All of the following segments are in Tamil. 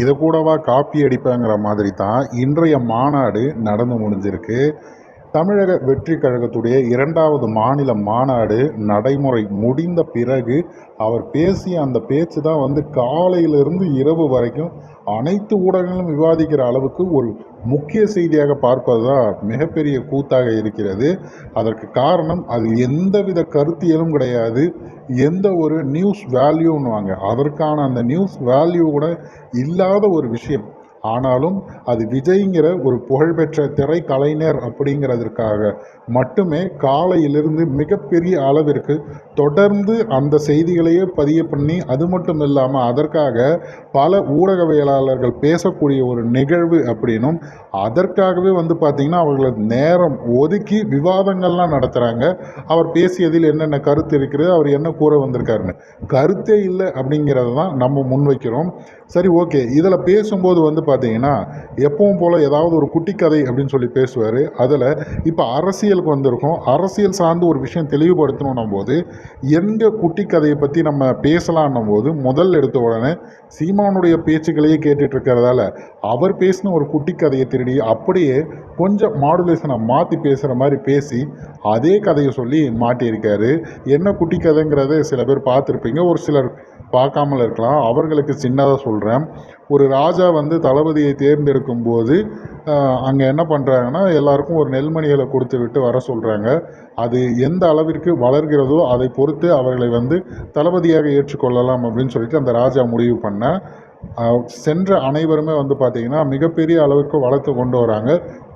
இதை கூடவா காப்பி அடிப்பேங்கிற மாதிரி தான் இன்றைய மாநாடு நடந்து முடிஞ்சிருக்கு. தமிழக வெற்றி கழகத்துடைய இரண்டாவது மாநில மாநாடு நடைமுறை முடிந்த பிறகு அவர் பேசிய அந்த பேச்சு தான் வந்து காலையிலிருந்து இரவு வரைக்கும் அனைத்து ஊடகங்களும் விவாதிக்கிற அளவுக்கு ஒரு முக்கிய செய்தியாக பார்ப்பது தான் மிகப்பெரிய கூத்தாக இருக்கிறது. அதற்கு காரணம் அது எந்தவித கருத்தியலும் கிடையாது. எந்த ஒரு நியூஸ் வேல்யூன்னுவாங்க அதற்கான அந்த நியூஸ் வேல்யூ கூட இல்லாத ஒரு விஷயம். ஆனாலும் அது விஜய்ங்கிற ஒரு புகழ்பெற்ற திரைக்கலைஞர் அப்படிங்கிறதற்காக மட்டுமே காலையிலிருந்து மிகப்பெரிய அளவிற்கு தொடர்ந்து அந்த செய்திகளையே பதிய பண்ணி அது மட்டும் இல்லாமல் அதற்காக பல ஊடகவியலாளர்கள் பேசக்கூடிய ஒரு நிகழ்வு அப்படின்னும் அதற்காகவே வந்து பார்த்திங்கன்னா அவர்களது நேரம் ஒதுக்கி விவாதங்கள்லாம் நடத்துகிறாங்க அவர் பேசியதில் என்னென்ன கருத்து இருக்கிறது அவர் என்ன கூற வந்திருக்காருன்னு. கருத்தே இல்லை அப்படிங்கிறத தான் நம்ம முன்வைக்கிறோம். சரி ஓகே. இதில் பேசும்போது வந்து பார்த்தீங்கன்னா எப்பவும் போல் ஏதாவது ஒரு குட்டி கதை அப்படின்னு சொல்லி பேசுவார். அதில் இப்போ அரசியலுக்கு வந்திருக்கோம். அரசியல் சார்ந்து ஒரு விஷயம் தெளிவுபடுத்தணும் போது எந்த குட்டி கதையை பற்றி நம்ம பேசலான்னும் போது முதல் எடுத்த உடனே சீமானுடைய பேச்சுக்களையே கேட்டுட்டு இருக்கிறதால அவர் பேசின ஒரு குட்டி கதையை திருடி அப்படியே கொஞ்சம் மாடுலேஷனை மாற்றி பேசுகிற மாதிரி பேசி அதே கதையை சொல்லி மாட்டியிருக்காரு. என்ன குட்டி கதைங்கிறத சில பேர் பார்த்துருப்பீங்க. ஒரு சிலர் பார்க்காமல் இருக்கலாம் அவர்களுக்கு சின்னதாக சொல்கிறேன் ஒரு ராஜா வந்து தளபதியை தேர்ந்தெடுக்கும் போது அங்கே என்ன பண்ணுறாங்கன்னா எல்லாருக்கும் ஒரு நெல்மணிகளை கொடுத்து விட்டு வர சொல்கிறாங்க அது எந்த அளவிற்கு வளர்கிறதோ அதை பொறுத்து அவர்களை வந்து தளபதியாக ஏற்றுக்கொள்ளலாம் அப்படின்னு சொல்லிட்டு அந்த ராஜா முடிவு பண்ண. சென்ற அனைவருமே வந்து பார்த்திங்கன்னா மிகப்பெரிய அளவிற்கு வளர்த்து கொண்டு வராங்க.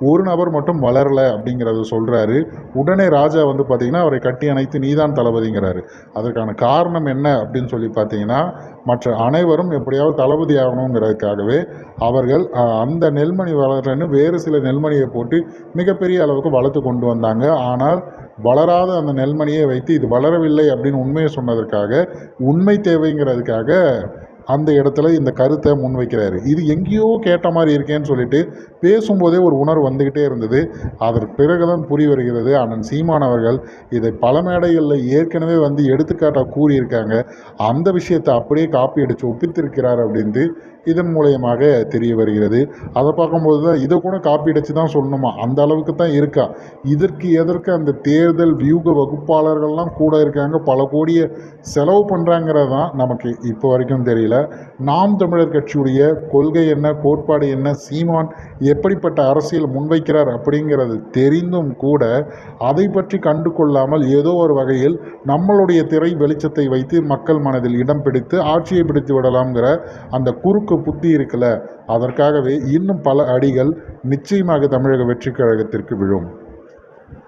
ஒரு நபர் மட்டும் வளரலை அப்படிங்கிறத சொல்கிறாரு உடனே ராஜா வந்து பார்த்திங்கன்னா அவரை கட்டி அணைத்து நீதான் தளபதிங்கிறாரு. அதற்கான காரணம் என்ன அப்படின்னு சொல்லி பார்த்தீங்கன்னா மற்ற அனைவரும் எப்படியாவது தளபதி ஆகணுங்கிறதுக்காகவே அவர்கள் அந்த நெல்மணி வளர்றன்னு வேறு சில நெல்மணியை போட்டு மிகப்பெரிய அளவுக்கு வளர்த்து கொண்டு வந்தாங்க. ஆனால் வளராத அந்த நெல்மணியை வைத்து இது வளரவில்லை அப்படின்னு உண்மையை சொன்னதற்காக உண்மை தேவைங்கிறதுக்காக அந்த இடத்துல இந்த கருத்தை முன்வைக்கிறாரு. இது எங்கேயோ கேட்ட மாதிரி இருக்கேன்னு சொல்லிட்டு பேசும்போதே ஒரு உணர்வு வந்துக்கிட்டே இருந்தது. அதற்கு பிறகு தான் புரிய வருகிறது. அண்ணன் சீமான் அவர்கள் இதை பல மேடைகளில் ஏற்கனவே வந்து எடுத்துக்காட்டாக கூறியிருக்காங்க. அந்த விஷயத்தை அப்படியே காப்பி அடித்து ஒப்பித்திருக்கிறார் அப்படின்ட்டு இதன் மூலயமாக தெரிய வருகிறது. அதை பார்க்கும்போது தான் இதை கூட காப்பி அடித்து தான் சொல்லணுமா? அந்த அளவுக்கு தான் இருக்கா? இதற்கு எதற்கு அந்த தேர்தல் வியூக வகுப்பாளர்கள்லாம் கூட இருக்காங்க. பல கோடியை செலவு பண்ணுறாங்கிறது தான் நமக்கு இப்போ வரைக்கும் தெரியல. நாம் தமிழர் கட்சியுடைய கொள்கை என்ன கோட்பாடு என்ன சீமான் எப்படிப்பட்ட அரசியல் முன்வைக்கிறார் அப்படிங்கிறது தெரிந்தும் கூட அதை பற்றி கண்டு கொள்ளாமல் ஏதோ ஒரு வகையில் நம்மளுடைய திரை வெளிச்சத்தை வைத்து மக்கள் மனதில் இடம் பிடித்து ஆட்சியை பிடித்து விடலாம்ங்கிற அந்த குறுக்கு புத்தி இருக்குல்ல. அதற்காகவே இன்னும் பல அடிகள் நிச்சயமாக தமிழக வெற்றி கழகத்திற்கு விழும்.